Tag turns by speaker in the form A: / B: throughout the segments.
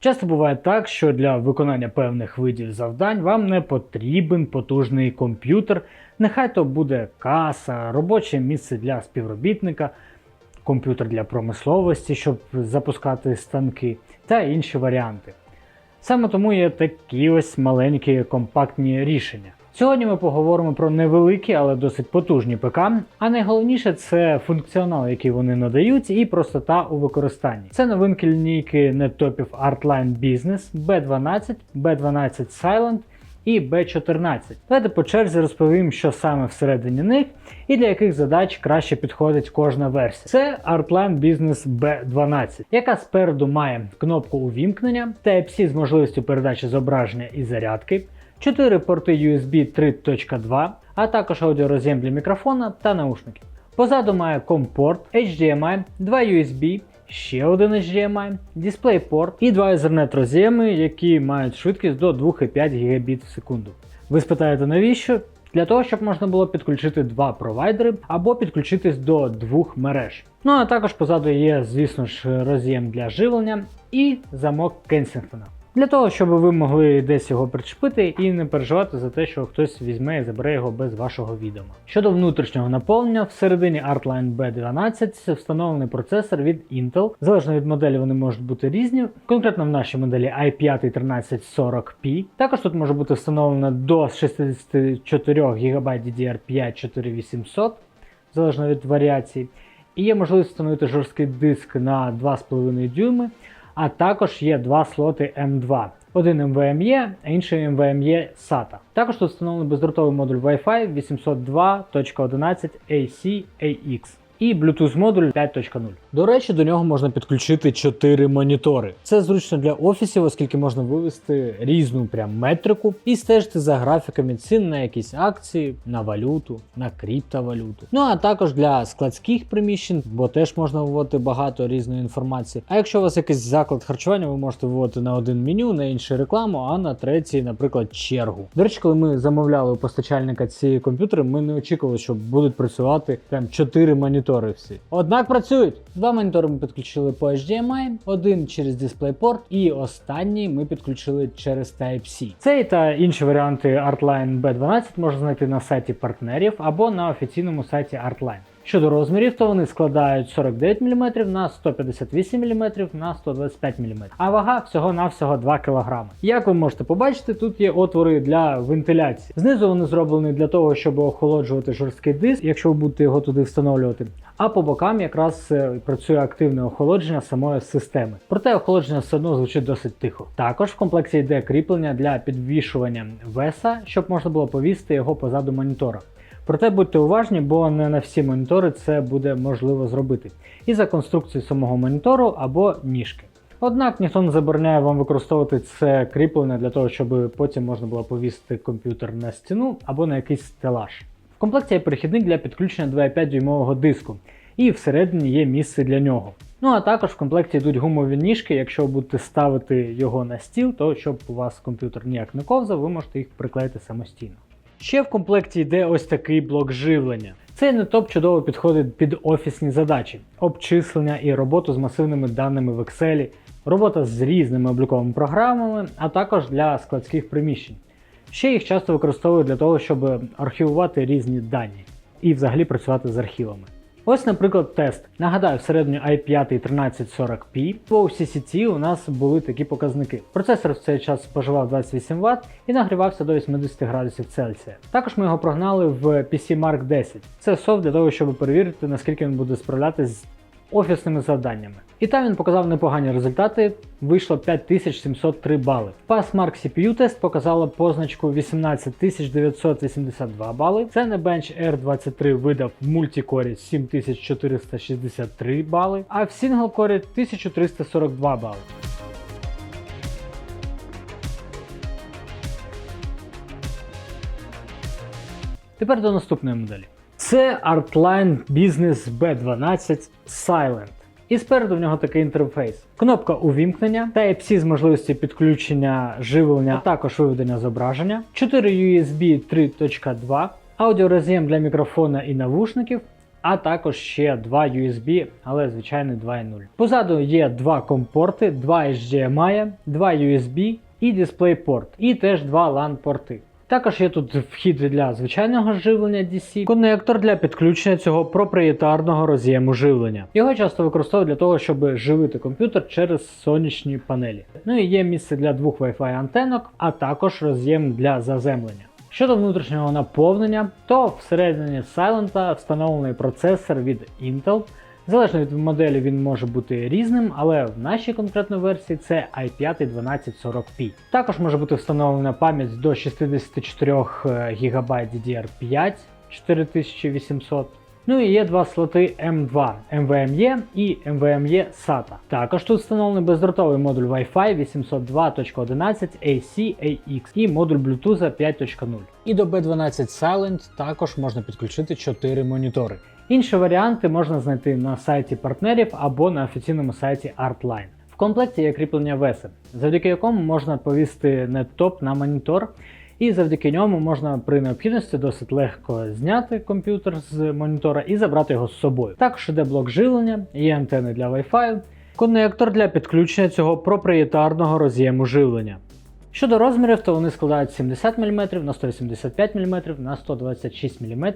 A: Часто буває так, що для виконання певних видів завдань вам не потрібен потужний комп'ютер. Нехай то буде каса, робоче місце для співробітника, комп'ютер для промисловості, щоб запускати станки та інші варіанти. Саме тому є такі ось маленькі компактні рішення. Сьогодні ми поговоримо про невеликі, але досить потужні ПК. А найголовніше це функціонал, який вони надають, і простота у використанні. Це новинки лінійки неттопів Artline Business B12, B12 Silent і B14. Давайте по черзі розповім, що саме всередині них і для яких задач краще підходить кожна версія. Це Artline Business B12, яка спереду має кнопку увімкнення, Type-C з можливістю передачі зображення і зарядки. 4 порти USB 3.2, а також аудіороз'єм для мікрофона та наушників. Позаду має компорт, HDMI, 2 USB, ще один HDMI, DisplayPort і два Ethernet роз'єми, які мають швидкість до 2,5 Гбіт в секунду. Ви спитаєте навіщо? Для того, щоб можна було підключити два провайдери або підключитись до двох мереж. Ну а також позаду є, звісно ж, роз'єм для живлення і замок Кенсінгтона. Для того, щоб ви могли десь його причепити і не переживати за те, що хтось візьме і забере його без вашого відома. Щодо внутрішнього наповнення, всередині Artline B12 встановлений процесор від Intel. Залежно від моделі вони можуть бути різні. Конкретно в нашій моделі i5 1340p. Також тут може бути встановлено до 64 ГБ DDR5 4800, залежно від варіацій. І є можливість встановити жорсткий диск на 2,5 дюйми а також є два слоти M2. Один MVMe, а інший MVMe SATA. Також тут встановлений бездротовий модуль Wi-Fi 802.11 AC AX і Bluetooth модуль 5.0. До речі, до нього можна підключити 4 монітори. Це зручно для офісів, оскільки можна вивести різну прям метрику і стежити за графіками цін на якісь акції, на валюту, на криптовалюту. Ну а також для складських приміщень, бо теж можна виводити багато різної інформації. А якщо у вас якийсь заклад харчування, ви можете виводити на один меню, на іншу рекламу, а на третій, наприклад, чергу. До речі, коли ми замовляли у постачальника ці комп'ютери, ми не очікували, що будуть працювати прям 4 монітори всі. Однак працюють. Два монітори ми підключили по HDMI, один через DisplayPort і останній ми підключили через Type-C. Цей та інші варіанти Artline B12 можна знайти на сайті партнерів або на офіційному сайті Artline. Щодо розмірів, то вони складають 49 мм на 158 мм на 125 мм, а вага всього-навсього 2 кг. Як ви можете побачити, тут є отвори для вентиляції. Знизу вони зроблені для того, щоб охолоджувати жорсткий диск, якщо ви будете його туди встановлювати. А по бокам якраз е, працює активне охолодження самої системи. Проте охолодження все одно звучить досить тихо. Також в комплекті йде кріплення для підвішування веса, щоб можна було повісити його позаду монітора. Проте будьте уважні, бо не на всі монітори це буде можливо зробити. І за конструкцією самого монітору або ніжки. Однак ніхто не забороняє вам використовувати це кріплення для того, щоб потім можна було повісити комп'ютер на стіну або на якийсь стелаж. В комплекті є перехідник для підключення 2,5 дюймового диску, і всередині є місце для нього. Ну а також в комплекті йдуть гумові ніжки, якщо ви будете ставити його на стіл, то щоб у вас комп'ютер ніяк не ковзав, ви можете їх приклеїти самостійно. Ще в комплекті йде ось такий блок живлення. Цей нетоп чудово підходить під офісні задачі, обчислення і роботу з масивними даними в Excel, робота з різними обліковими програмами, а також для складських приміщень. Ще їх часто використовують для того, щоб архівувати різні дані і взагалі працювати з архівами. Ось, наприклад, тест. Нагадаю, середньо i5 1340p по CCT у нас були такі показники. Процесор в цей час споживав 28 Вт і нагрівався до 80 градусів Цельсія. Також ми його прогнали в PC Mark 10. Це софт для того, щоб перевірити, наскільки він буде справлятися з офісними завданнями. І там він показав непогані результати, вийшло 5703 бали. Passmark CPU тест показала позначку 18982 бали. Cinebench R23 видав в мультикорі 7463 бали, а в синглкорі 1342 бали. Тепер до наступної моделі. Це Artline Business B12 Silent. І спереду в нього такий інтерфейс. Кнопка увімкнення, Type-C з можливістю підключення живлення, а також виведення зображення, 4 USB 3.2, аудіороз'єм для мікрофона і навушників, а також ще два USB, але звичайний 2.0. Позаду є два компорти, два HDMI, два USB і DisplayPort, і теж два LAN-порти. Також є тут вхід для звичайного живлення DC, конектор для підключення цього проприєтарного роз'єму живлення. Його часто використовують для того, щоб живити комп'ютер через сонячні панелі. Ну і є місце для двох Wi-Fi антенок, а також роз'єм для заземлення. Щодо внутрішнього наповнення, то всередині Silent встановлений процесор від Intel. Залежно від моделі він може бути різним, але в нашій конкретній версії це i5 1240p. Також може бути встановлена пам'ять до 64 ГБ DDR5 4800. Ну і є два слоти M2 NVMe і NVMe SATA. Також тут встановлений бездротовий модуль Wi-Fi 802.11 AC AX і модуль Bluetooth 5.0. І до B12 Silent також можна підключити 4 монітори. Інші варіанти можна знайти на сайті партнерів або на офіційному сайті Artline. В комплекті є кріплення веси, завдяки якому можна повісти неттоп на монітор, і завдяки ньому можна при необхідності досить легко зняти комп'ютер з монітора і забрати його з собою. Також іде блок живлення, є антени для Wi-Fi, конектор для підключення цього проприєтарного роз'єму живлення. Щодо розмірів, то вони складають 70 мм на 185 мм на 126 мм,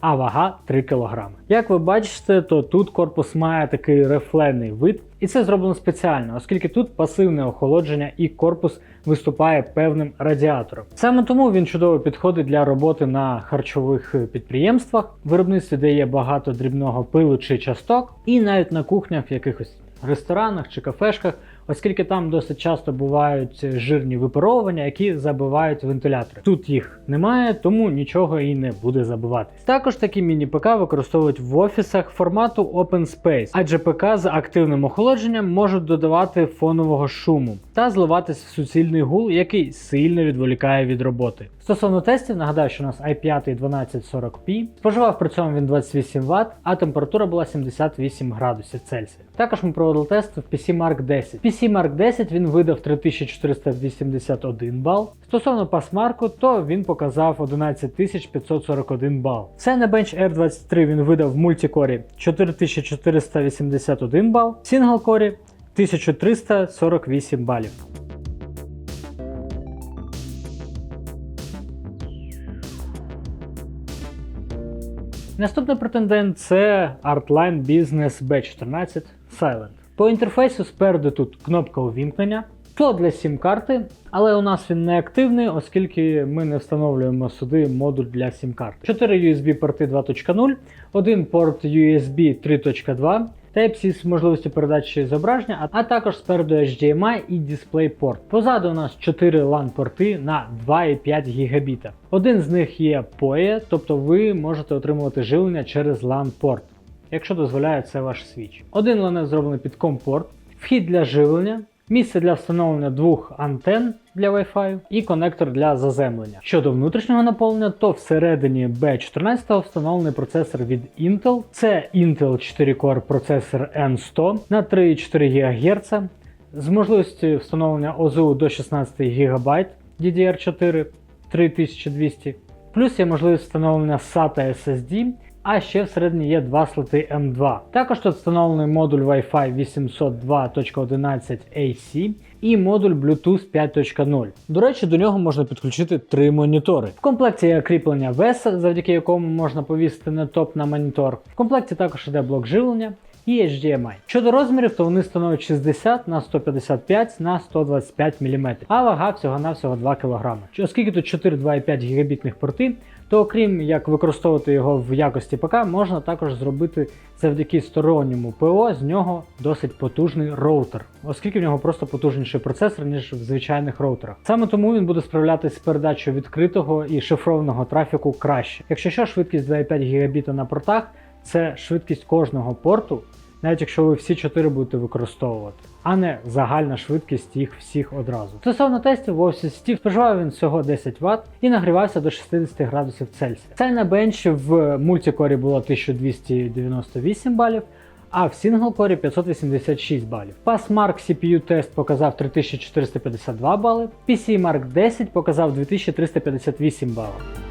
A: а вага 3 кг. Як ви бачите, то тут корпус має такий рефлений вид, і це зроблено спеціально, оскільки тут пасивне охолодження і корпус виступає певним радіатором. Саме тому він чудово підходить для роботи на харчових підприємствах, виробництві, де є багато дрібного пилу чи часток, і навіть на кухнях в якихось ресторанах чи кафешках, оскільки там досить часто бувають жирні випаровування, які забивають вентилятори. Тут їх немає, тому нічого і не буде забиватись. Також такі міні-ПК використовують в офісах формату Open Space, адже ПК з активним охолодженням можуть додавати фонового шуму та зливатися в суцільний гул, який сильно відволікає від роботи. Стосовно тестів, нагадаю, що у нас i5 1240p, споживав при цьому він 28 Вт, а температура була 78 градусів Цельсія. Також ми проводили тест в PC Mark 10. PC Mark 10 він видав 3481 бал. Стосовно пасмарку, то він показав 11541 бал. Cinebench R23 він видав в мультикорі 4481 бал, в синглкорі 1348 балів. Наступний претендент це Artline Business B14 Silent. По інтерфейсу спереду тут кнопка увімкнення, слот для сім-карти, але у нас він не активний, оскільки ми не встановлюємо сюди модуль для сім-карт. 4 USB порти 2.0, один порт USB 3.2. Type-C з можливістю передачі зображення, а також спереду HDMI і DisplayPort. Позаду у нас 4 LAN-порти на 2,5 ГБ. Один з них є PoE, тобто ви можете отримувати живлення через LAN-порт, якщо дозволяє це ваш свіч. Один LAN зроблений під компорт, вхід для живлення, місце для встановлення двох антен для Wi-Fi і конектор для заземлення. Щодо внутрішнього наповнення, то всередині B14 встановлений процесор від Intel. Це Intel 4 Core процесор N100 на 3,4 ГГц з можливістю встановлення ОЗУ до 16 ГБ DDR4 3200. Плюс є можливість встановлення SATA SSD, а ще всередині є два слоти M2. Також тут встановлений модуль Wi-Fi 802.11 AC і модуль Bluetooth 5.0. До речі, до нього можна підключити три монітори. В комплекті є кріплення VESA, завдяки якому можна повісити нетоп на монітор. В комплекті також йде блок живлення. І HDMI. Щодо розмірів, то вони становлять 60 на 155 на 125 мм, а вага всього-навсього 2 кг. Оскільки тут 4 2,5 гігабітних порти, то окрім як використовувати його в якості ПК, можна також зробити завдяки сторонньому ПО з нього досить потужний роутер, оскільки в нього просто потужніший процесор, ніж в звичайних роутерах. Саме тому він буде справлятися з передачею відкритого і шифрованого трафіку краще. Якщо що, швидкість 2,5 ГБ на портах це швидкість кожного порту, навіть якщо ви всі 4 будете використовувати, а не загальна швидкість їх всіх одразу. Стосовно тестів, в Office Steve споживав він всього 10 Вт і нагрівався до 60 градусів Цельсія. Цельна бенч в мультикорі було 1298 балів. А в синглкорі 586 балів. PassMark CPU тест показав 3452 бали, PC Mark 10 показав 2358 балів.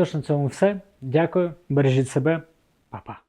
A: Тож на цьому все. Дякую, бережіть себе, Па-па.